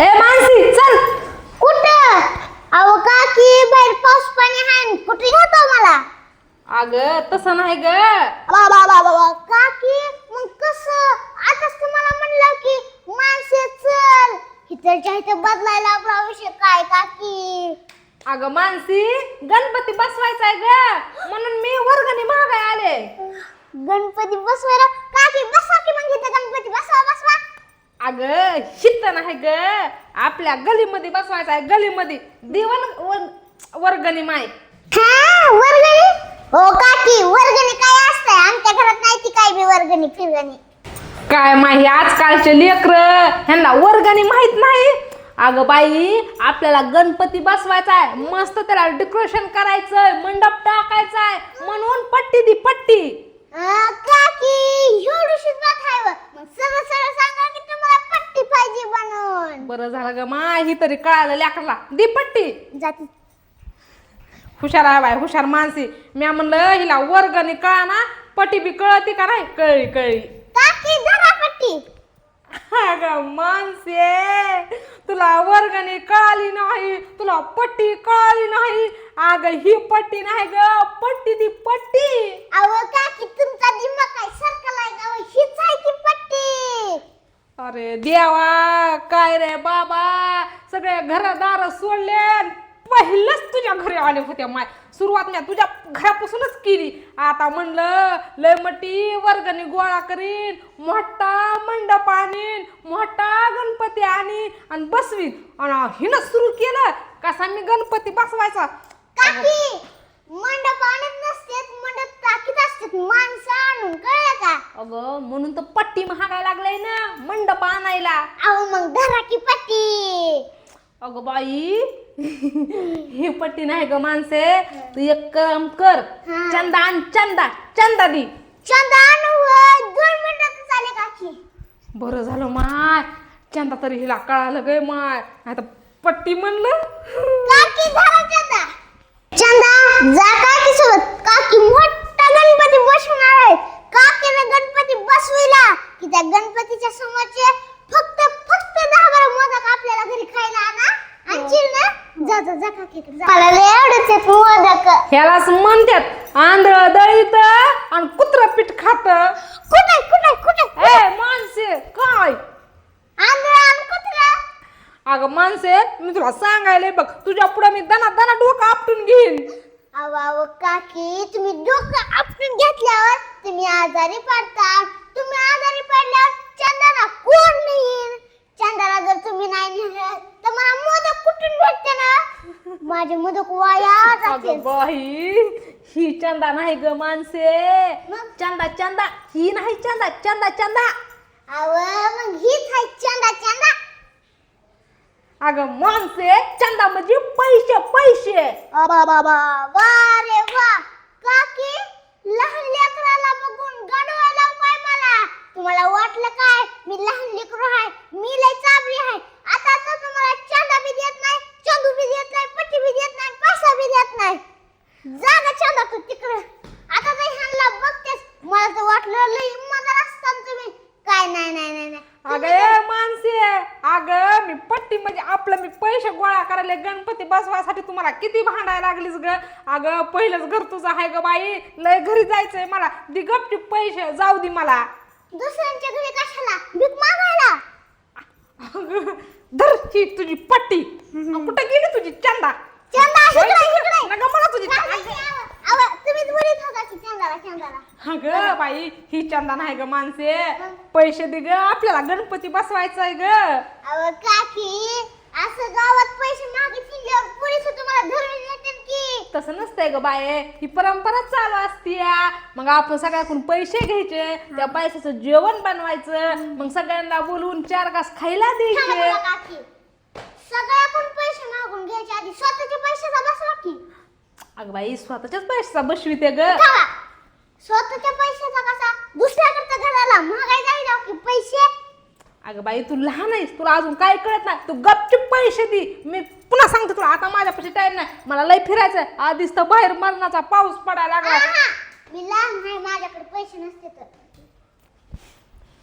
हे मानसी चल. कुठं? अहो काकी बाहेर पाऊस पाणी आहे. कुठे घेतो मला? अग तसं नाही ग. बाबा बाबा बा काकी मग कसं? आताच तुम्हाला म्हणलं की माणसे चल. इथरच्या इथं बदलायला विषय काय काकी? अगं मानसी गणपती बसवायचा आहे ग. म्हणून मी वर्गणी महागाय आले. गणपती बसवायला? काकी बसवा की मग इथं गणपती बसवा बसवा. अगं शित नाही ग. आपल्या गलीमध्ये बसवायचा आहे गलीमध्ये. दिवन वर- वर्गणी माय. वर्गणी? हो काकी वर्गणी काय असतंय? आमच्या घरात नाही ती काय बी वर्गणी फिरगणी. काय माही आजकालचे लेकर ह्यांना वर्गणी माहीत नाही. अगं बाई आपल्याला गणपती बसवायचा आहे. मस्त त्याला डेकोरेशन करायचंय मंडप टाकायचा आहे म्हणून पट्टी दी पट्टी. काकी एवढीशीच बात आहे. मग सरळ सरळ सांगा की पाहिजे बनवून. बरं झालं ग माही तरी कळालं लेकरला. दी पट्टी. जाती. हुशार आहे बाय हुशार मानसी मी म्हणलं हिला वर्गणी कळा ना पट्टी बी कळती का नाही? कळली कळली. काकी धरा पट्टी? अगं मानसे तुला वर्गणी कळाली नाही तुला पट्टी कळाली नाही. अगं ही पट्टी नाही ग पट्टी ती पट्टी. अहो काकी तुमचा दिमाग काय सरकलाय का व? हीच आहे की पट्टी. अरे देवा काय रे बाबा? सगळे घरदार सोडले पहिलंच तुझ्या घरी आले होते माय. सुरुवात मी तुझ्या घरापासूनच केली. आता म्हणलं लय मोठी वर्गणी गोळा करीन मोठा मंडप आणीन मोठा गणपती आणीन आणि बसवीन. आणि हिनं सुरू केलं कसा मी गणपती बसवायचा? काकी मंडप आणत नसते मंडप टाकीत असतात माणसं आणून कळलं का अगं म्हणून तर पट्टी महागायला लागलाय ना मंडप आणायला. अहो मग धरा की पट्टी. अगं बाई ही पट्टी नाही ग माणसे. तू एक काम कर हा. चंदा आण चंदा चंदा दी. चंदा आणू व. दोन मिनिटात चाले काकी बरं झालं माय. चंदा तरी हिला कळालं गे माय. आता पट्टी म्हणलं काकी धरा चंदा चंदा जा काकी सोबत काकी मोठा गणपती बसवणार आहे काकीने गणपती बसविला की त्या गणपतीच्या समोरचे फक्त फक्त दहा बारा मोदक आपल्याला घरी खायला आणा आणशील ना जा जा जा काकीकडे जा. मला लय आवडत आहेत मोदक ह्यालाच म्हणतात आंधळ दळीत आणि कुत्र पीठ खात. कुठे कुठे कुठे ए माणसे काय? आंधळा आणि कुत्रा? अगं माणसे मी तुला सांगायले बघ तुझ्या पुढे मी दना दना डोकं आपटून घेईन. अहो काकी तुम्ही डोकं आपटून घेतल्यावर तुम्ही आजारी पडता. तुम्ही आजारी पडल्यावर चंदाला कोण नेईल चंदाला जर तुम्ही नाही नेलं तर मला मोदक कुठून भेटते ना माझे मोदक वाया अगं जातील बाई ही चंदा नाही ग माणसे. मग? चंदा चंदा. ही नाही चंदा चंदा चंदा. अहो मग हीच आहे चंदा चंदा. अगं माणसे चंदा म्हणजे पैसे पैसे. बाबा वा रे वा काकी लहान लेकराला बघून गडवायला काय मला तुम्हाला वाटलं काय मी लहान लेकरू आहे मी लय चाबरी आहे आता तर तुम्हाला चंदा बी देत नाही चंदू बी देत नाही पट्टी बी देत नाही पैसा बी देत नाही जागा चंदा तू तिकडे. आता तर ह्यांना बघतेस. मला तर वाटलं लय इमानदार असताना तुम्ही काय नाही नाही नाही नाही. अगं माणसे अगं मी पट्टी म्हणजे आपलं मी पैसे गोळा करायला गणपती बसवायसाठी तुम्हाला किती भांडायला लागलीस ग? अगं पहिलंच घर तुझं आहे ग बाई. लय घरी जायचंय मला. दि गपटी पैसे जाऊ दे मला. दुसऱ्यांच्या घरी कशाला? भीक मागायला? अगं, धर ही तुझी पट्टी. कुठे गेली तुझी? चंदा. चंदा नका मला तुझी चंदाला अगं बाई ही चंदा नाही ग माणसे. पैसे दे ग आपल्याला गणपती बसवायचा आहे ग. असं गावात पैसे मागितल्यावर पोलीस तुम्हाला धरून येतात की. तसं नसतंय ग बाये ही परंपरा चालू असते मग आपण सगळ्याकडून पैसे घ्यायचे त्या पैशाचं जेवण बनवायचं मग सगळ्यांना बोलवून चार घास खायला द्यायचे. सगळ्याकडून पैसे मागून घ्यायचे आधी स्वतःचे बसवा की? अगं बाई स्वतःच्याच पैशाचा बसविते ग. थांबा. स्वतःच्या पैशाचा कसा? दुसऱ्याकडच्या घराला महागाई जायला की पैसे? अगं बाई तू लहान आहेस तुला अजून काय कळत नाही? तू गपचूप पैसे दे. मी पुन्हा सांगते तुला आता माझ्यापाशी टाइम नाही. मला लय फिरायचंय. आधीच तर बाहेर मरणाचा पाऊस पडायला लागला. आहा, मी लहान आहे माझ्याकडे पैसे नसते तर.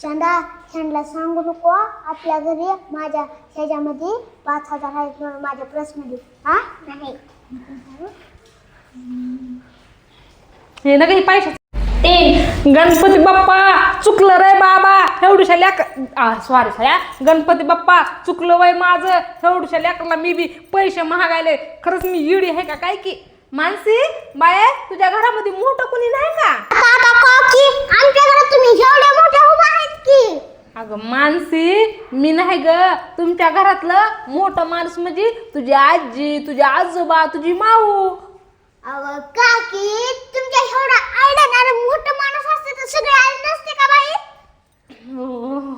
चंदा ह्यांना सांगू नको आपल्या घरी माझ्या ह्याच्यामध्ये पाच हजार आहेत म्हणून माझ्या पर्समध्ये हा? नाही. हे ना काही पैसे गणपती बाप्पा चुकलं रे बाबा एवढ्याशा लेक सॉरी सया गणपती बाप्पा चुकलं वय माझं एवढ्याशा लेकरला मी बी पैसे महागायले. खरंच मी इडी आहे का काय की? मानसी बाय तुझ्या घरामध्ये मोठं कुणी नाही का? दादा काकी आमच्या घरात तुम्ही एवढ्या मोठ्या उभा आहेत की? अगं मानसी मी नाही ग. तुमच्या घरातलं मोठं माणूस म्हणजे तुझी आजी तुझे आजोबा तुझी माऊ. अहो काकी तुमच्या एवढा आयडणार मोठं माणूस असते तर सगळे आले नसते का बाई? हो.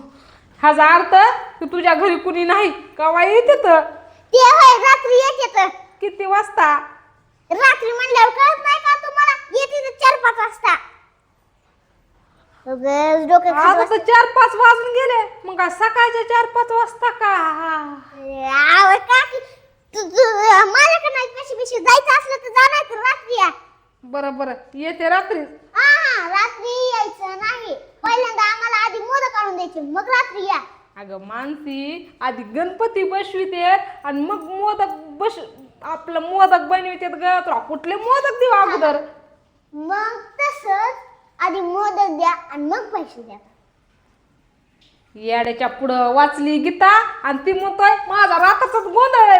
ह्याचा अर्थ की तुझ्या घरी कुणी नाही. कवा येते तर? ते होय रात्री येते तर. किती वाजता? रात्री म्हणल्यावर कळत नाही का तुम्हाला? येते तर चार पाच वाजता उगाच डोकं आता तर चार पाच वाजून गेले. मग काय सकाळच्या चार पाच वाजता का? अहो काकी तू माझ्याकडे नाही कशी बिशी? जायचं असलं तर जा नाही तर रात्री या. बरं बरं. येते रात्री. हा हा रात्री यायचं नाही. पहिल्यांदा आम्हाला आधी मोदक काढून द्यायचे मग रात्री या. अगं मानसी आधी गणपती बसविते आणि मग मोदक बस आपलं मोदक बनवितेत ग. तुला कुठले मोदक देऊ अगोदर? मग तसंच आधी मोदक द्या आणि मग पैसे द्या. येड्याच्या पुढं वाचली गीता आणि ती म्हणतोय माझा राताचाच गोंधळ आहे.